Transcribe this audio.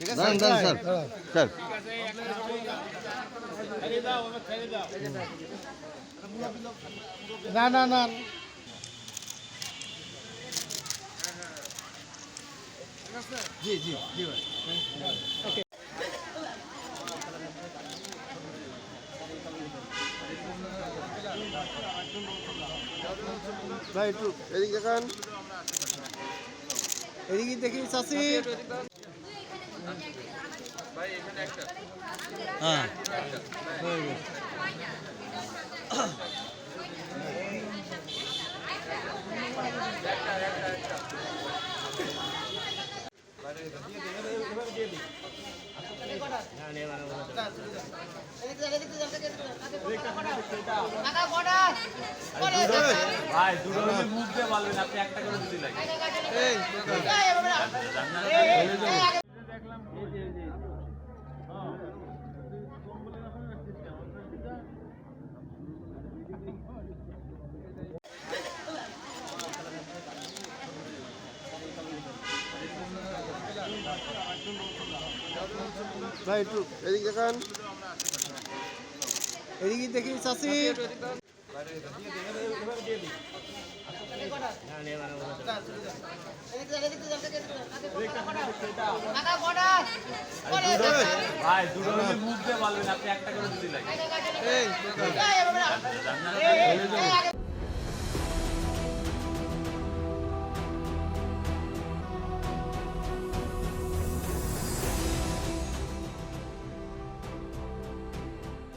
দাঁড়ান দাঁড়ান sir. Sir. না না না। জি জি জি ভাই। ভাই একটু এদিকে দেখান। এদিকে দেখি চাষি হ্যাঁ ভাই দুটো মুখ দিয়ে বলবেন আপনি একটা করে দিতে লাগে ভাই একটু এদিকে দেখান এদিকে দেখি চাষি ভাই দুটো মুখ দিয়ে বলবেন আপনি একটা করে দিতে লাগে